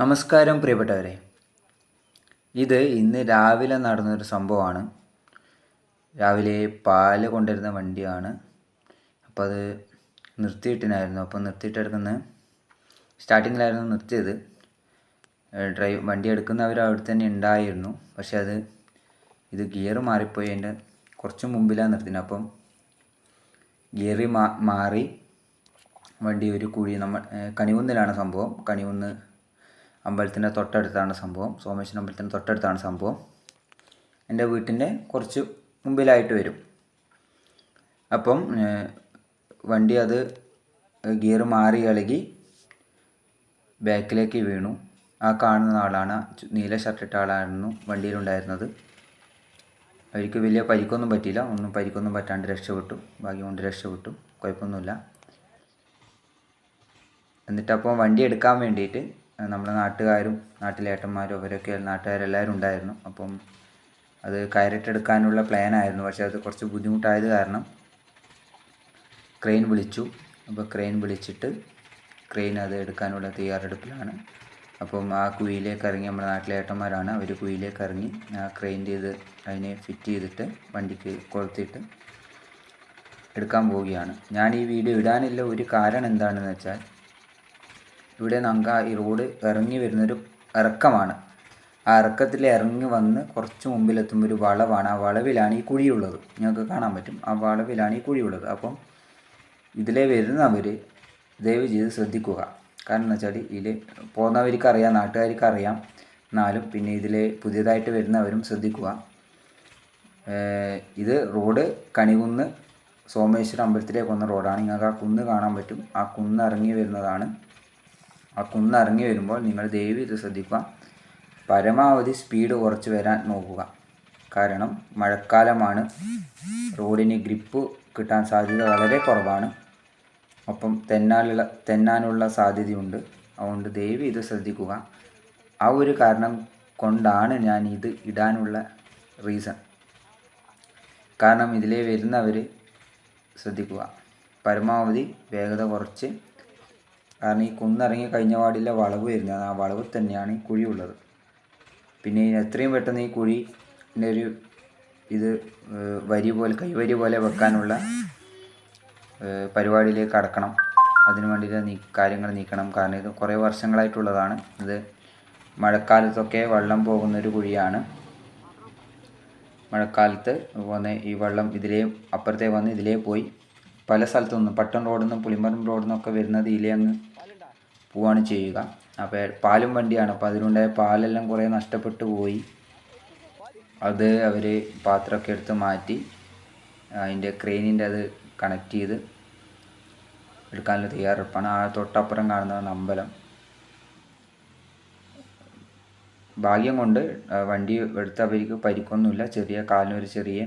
നമസ്കാരം പ്രിയപ്പെട്ടവരെ. ഇത് ഇന്ന് രാവിലെ നടന്നൊരു സംഭവമാണ്. രാവിലെ പാൽ കൊണ്ടുവരുന്ന വണ്ടിയാണ്. അപ്പോൾ അത് നിർത്തിയിട്ടിനായിരുന്നു. അപ്പോൾ നിർത്തിയിട്ടെടുക്കുന്ന സ്റ്റാർട്ടിങ്ങിലായിരുന്നു നിർത്തിയത്. ഡ്രൈവ് വണ്ടി എടുക്കുന്നവർ അവിടെ തന്നെ ഉണ്ടായിരുന്നു. പക്ഷേ അത് ഇത് ഗിയർ മാറിപ്പോയി. അതിന്റെ കുറച്ച് മുമ്പിലാണ് നിർത്തിയത്. അപ്പം ഗിയർ മാറി വണ്ടി ഒരു കുഴി നമ്മൾ കണിവുന്നിലാണ് സംഭവം. കണികുന്ന് അമ്പലത്തിന്റെ തൊട്ടടുത്താണ് സംഭവം. സോമേശ്വരൻ അമ്പലത്തിന്റെ തൊട്ടടുത്താണ് സംഭവം. എന്റെ വീട്ടിന്റെ കുറച്ച് മുമ്പിലായിട്ട് വരും. അപ്പം വണ്ടി അത് ഗിയർ മാറി ഇളകി ബാക്കിലേക്ക് വീണു. ആ കാണുന്ന ആളാണ് നീല ഷർട്ടിട്ട ആളായിരുന്നു വണ്ടിയിലുണ്ടായിരുന്നത്. അവർക്ക് വലിയ പരിക്കൊന്നും പറ്റിയില്ല. ഒന്നും പരിക്കൊന്നും പറ്റാണ്ട് രക്ഷപ്പെട്ടു. ഭാഗ്യം കൊണ്ട് രക്ഷപ്പെട്ടു. കുഴപ്പമൊന്നുമില്ല. എന്നിട്ടപ്പം വണ്ടി എടുക്കാൻ വേണ്ടിയിട്ട് നമ്മുടെ നാട്ടുകാരും നാട്ടിലെ ഏട്ടന്മാരും അവരൊക്കെ നാട്ടുകാരെല്ലാവരും ഉണ്ടായിരുന്നു. അപ്പം അത് കയറിട്ടെടുക്കാനുള്ള പ്ലാനായിരുന്നു. പക്ഷേ അത് കുറച്ച് ബുദ്ധിമുട്ടായത് കാരണം ക്രെയിൻ വിളിച്ചു. അപ്പോൾ ക്രെയിൻ വിളിച്ചിട്ട് ക്രെയിൻ അത് എടുക്കാനുള്ള തയ്യാറെടുപ്പിലാണ്. അപ്പം ആ കുഴിയിലേക്ക് ഇറങ്ങി നമ്മുടെ നാട്ടിലെ ഏട്ടന്മാരാണ്. അവർ കുഴിയിലേക്ക് ഇറങ്ങി ആ ക്രെയിന്റെ ഇത് അതിനെ ഫിറ്റ് ചെയ്തിട്ട് വണ്ടിക്ക് കൊളുത്തിയിട്ട് എടുക്കാൻ പോവുകയാണ്. ഞാൻ ഈ വീഡിയോ ഇടാനില്ല. ഒരു കാരണം എന്താണെന്ന് വെച്ചാൽ ഇവിടെ നങ്ക ഈ റോഡ് ഇറങ്ങി വരുന്നൊരു ഇറക്കമാണ് ആ ഇറക്കത്തിൽ ഇറങ്ങി വന്ന് കുറച്ച് മുമ്പിലെത്തുമ്പോൾ ഒരു വളവാണ്. ആ വളവിലാണ് ഈ കുഴിയുള്ളത്. നിങ്ങൾക്ക് കാണാൻ പറ്റും. ആ വളവിലാണ് ഈ കുഴിയുള്ളത്. അപ്പം ഇതിലെ വരുന്നവർ ദയവ് ചെയ്ത് ശ്രദ്ധിക്കുക. കാരണം എന്ന് വെച്ചാൽ ഇതിൽ പോകുന്നവർക്ക് അറിയാം അറിയാം. എന്നാലും പിന്നെ ഇതിൽ പുതിയതായിട്ട് വരുന്നവരും ശ്രദ്ധിക്കുക. ഇത് റോഡ് കണികുന്ന് സോമേശ്വരം അമ്പലത്തിലേക്ക് വന്ന റോഡാണ്. നിങ്ങൾക്ക് ആ കുന്ന് കാണാൻ പറ്റും. ആ കുന്ന് ഇറങ്ങി വരുന്നതാണ് ആ കുന്ന് ഇറങ്ങി വരുമ്പോൾ നിങ്ങൾ ദയവ് ഇത് ശ്രദ്ധിക്കുക. പരമാവധി സ്പീഡ് കുറച്ച് വരാൻ നോക്കുക. കാരണം മഴക്കാലമാണ്. റോഡിന് ഗ്രിപ്പ് കിട്ടാൻ സാധ്യത വളരെ കുറവാണ്. ഒപ്പം തെന്നാനുള്ള തെന്നാനുള്ള സാധ്യതയുണ്ട്. അതുകൊണ്ട് ദയവ് ഇത് ശ്രദ്ധിക്കുക. ആ ഒരു കാരണം കൊണ്ടാണ് ഞാൻ ഇത് ഇടാനുള്ള റീസൺ കാരണം ഇതിലേ വരുന്നവർ ശ്രദ്ധിക്കുക. പരമാവധി വേഗത കുറച്ച് കാരണം ഈ കുന്നിറങ്ങി കഴിഞ്ഞ പാടില്ല വളവ് വരുന്നത്. ആ വളവ് തന്നെയാണ് ഈ കുഴി ഉള്ളത് പിന്നെ എത്രയും പെട്ടെന്ന് ഈ കുഴിന്റെ ഒരു ഇത് വരി പോലെ കൈവരി പോലെ വെക്കാനുള്ള പരിപാടിയിലേക്ക് കടക്കണം. അതിനു വേണ്ടിയിട്ട് നീ കാര്യങ്ങൾ നീക്കണം. കാരണം ഇത് കുറേ വർഷങ്ങളായിട്ടുള്ളതാണ്. ഇത് മഴക്കാലത്തൊക്കെ വെള്ളം പോകുന്നൊരു കുഴിയാണ്. മഴക്കാലത്ത് വന്ന് ഈ വെള്ളം ഇതിലേ അപ്പുറത്തേ വന്ന് ഇതിലേ പോയി പല സ്ഥലത്തു നിന്നും പട്ടം റോഡിൽ നിന്നും പുളിമരം റോഡിൽ നിന്നൊക്കെ വരുന്നത് ഇതിലേ അങ്ങ് പോവാണ് ചെയ്യുക. അപ്പോൾ പാലും വണ്ടിയാണ്. അപ്പോൾ അതിലുണ്ടായ പാലെല്ലാം കുറേ നഷ്ടപ്പെട്ടു പോയി. അത് അവർ പാത്രമൊക്കെ എടുത്ത് മാറ്റി അതിന്റെ ക്രെയിനിന്റെ അത് കണക്ട് ചെയ്ത് എടുക്കാനുള്ള തയ്യാറെടുപ്പാണ്. ആ തൊട്ടപ്പുറം കാണുന്നതാണ് അമ്പലം. ഭാഗ്യം കൊണ്ട് വണ്ടി എടുത്തവർക്ക് പരിക്കൊന്നുമില്ല. ചെറിയ കാലിനൊരു ചെറിയ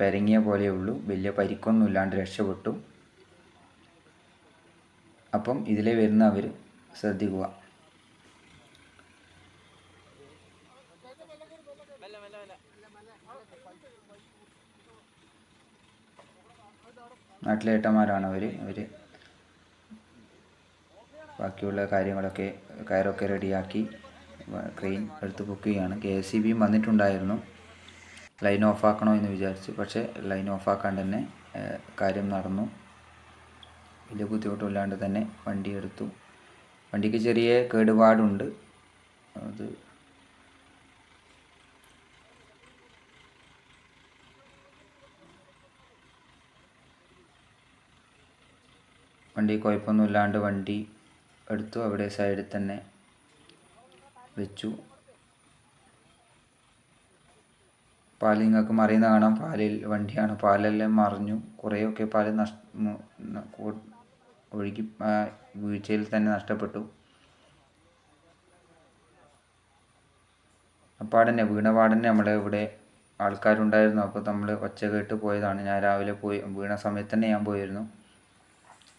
പെരങ്ങിയ പോലെയുള്ളൂ. വലിയ പരിക്കൊന്നും ഇല്ലാണ്ട് രക്ഷപ്പെട്ടു. അപ്പം ഇതിലെ വരുന്നവർ ശ്രദ്ധിക്കുക. നാട്ടിലെ ഏട്ടന്മാരാണ് അവർ അവർ ബാക്കിയുള്ള കാര്യങ്ങളൊക്കെ കയറൊക്കെ റെഡിയാക്കി ക്രെയിൻ എടുത്ത് പൊക്കുകയാണ്. കെ എസ് സി ബിയും വന്നിട്ടുണ്ടായിരുന്നു. ലൈൻ ഓഫാക്കണോ എന്ന് വിചാരിച്ചു. പക്ഷേ ലൈൻ ഓഫാക്കാണ്ട് തന്നെ കാര്യം നടന്നു. വലിയ ബുദ്ധിമുട്ടില്ലാണ്ട് തന്നെ വണ്ടി എടുത്തു. വണ്ടിക്ക് ചെറിയ കേടുപാടുണ്ട്. അത് വണ്ടി കുഴപ്പമൊന്നുമില്ലാണ്ട് വണ്ടി എടുത്തു. അവിടെ സൈഡിൽ തന്നെ വെച്ചു. പാൽ നിങ്ങൾക്ക് മറിയുന്ന കാണാം. പാലിൽ വണ്ടിയാണ്. പാലെല്ലാം മറിഞ്ഞു. കുറേയൊക്കെ പാൽ നഷ്ട ഒഴുകി വീഴ്ചയിൽ തന്നെ നഷ്ടപ്പെട്ടു. അപ്പാടന്നെ വീണ പാടന്നെ നമ്മുടെ ഇവിടെ ആൾക്കാരുണ്ടായിരുന്നു. അപ്പോൾ നമ്മൾ ഒച്ച കേട്ട് പോയതാണ്. ഞാൻ രാവിലെ പോയി വീണ സമയത്ത് തന്നെ ഞാൻ പോയിരുന്നു.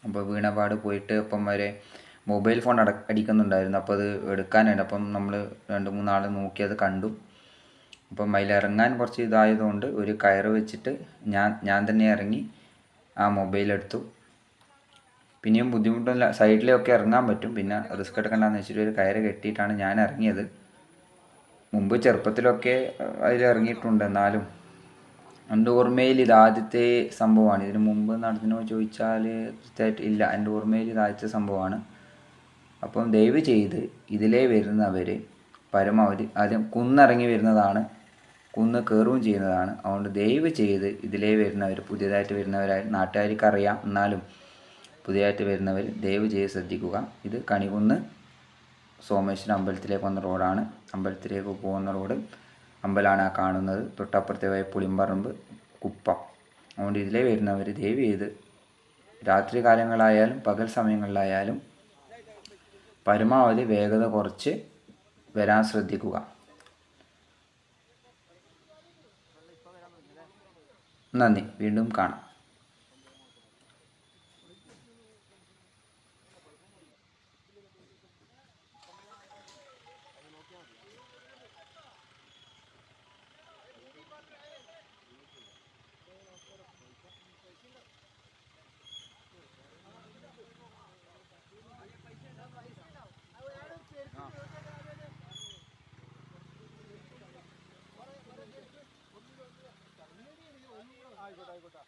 അപ്പോൾ വീണപാട് പോയിട്ട് അപ്പം വരെ മൊബൈൽ ഫോൺ അട അടിക്കുന്നുണ്ടായിരുന്നു. അപ്പോൾ അത് എടുക്കാനായിട്ട് അപ്പം നമ്മൾ രണ്ട് മൂന്നാൾ നോക്കി അത് കണ്ടു. അപ്പം അതിലിറങ്ങാൻ കുറച്ച് ഇതായതുകൊണ്ട് ഒരു കയറ് വെച്ചിട്ട് ഞാൻ ഞാൻ തന്നെ ഇറങ്ങി ആ മൊബൈൽ എടുത്തു. പിന്നെയും ബുദ്ധിമുട്ടില്ല സൈഡിലൊക്കെ ഇറങ്ങാൻ പറ്റും. പിന്നെ റിസ്ക് എടുക്കണ്ടെന്ന് വെച്ചിട്ട് ഒരു കയറ് കെട്ടിയിട്ടാണ് ഞാൻ ഇറങ്ങിയത്. മുമ്പ് ചെറുപ്പത്തിലൊക്കെ അതിൽ ഇറങ്ങിയിട്ടുണ്ട്. എന്നാലും എന്റെ ഓർമ്മയിൽ ഇത് ആദ്യത്തെ സംഭവമാണ്. ഇതിന് മുമ്പ് നടന്നോ ചോദിച്ചാൽ കൃത്യമായിട്ട് ഇല്ല. എന്റെ ഓർമ്മയിൽ ഇത് ആദ്യത്തെ സംഭവമാണ്. അപ്പം ദയവ് ചെയ്ത് ഇതിലേ വരുന്നവർ പരമാവധി ആദ്യം കുന്നിറങ്ങി വരുന്നതാണ്. കുന്ന് കയറുകയും ചെയ്യുന്നതാണ്. അതുകൊണ്ട് ദയവ് ചെയ്ത് ഇതിലേ വരുന്നവർ പുതിയതായിട്ട് വരുന്നവരായി നാട്ടുകാർക്ക് അറിയാം. എന്നാലും പുതിയതായിട്ട് വരുന്നവർ ദയവ് ചെയ്ത് ശ്രദ്ധിക്കുക. ഇത് കണികുന്ന് സോമേശ്വരം അമ്പലത്തിലേക്ക് വന്ന റോഡാണ്. അമ്പലത്തിലേക്ക് പോകുന്ന റോഡ് അമ്പലമാണ് ആ കാണുന്നത്. തൊട്ടപ്പുറത്തെ പോയ പുളിമ്പറമ്പ് കുപ്പം. അതുകൊണ്ട് ഇതിലേ വരുന്നവർ ദയവ് ചെയ്ത് രാത്രി കാലങ്ങളായാലും പകൽ സമയങ്ങളിലായാലും പരമാവധി വേഗത കുറച്ച് വരാൻ ശ്രദ്ധിക്കുക. നന്ദി. വീണ്ടും കാണാം. ആയിക്കോട്ടെ.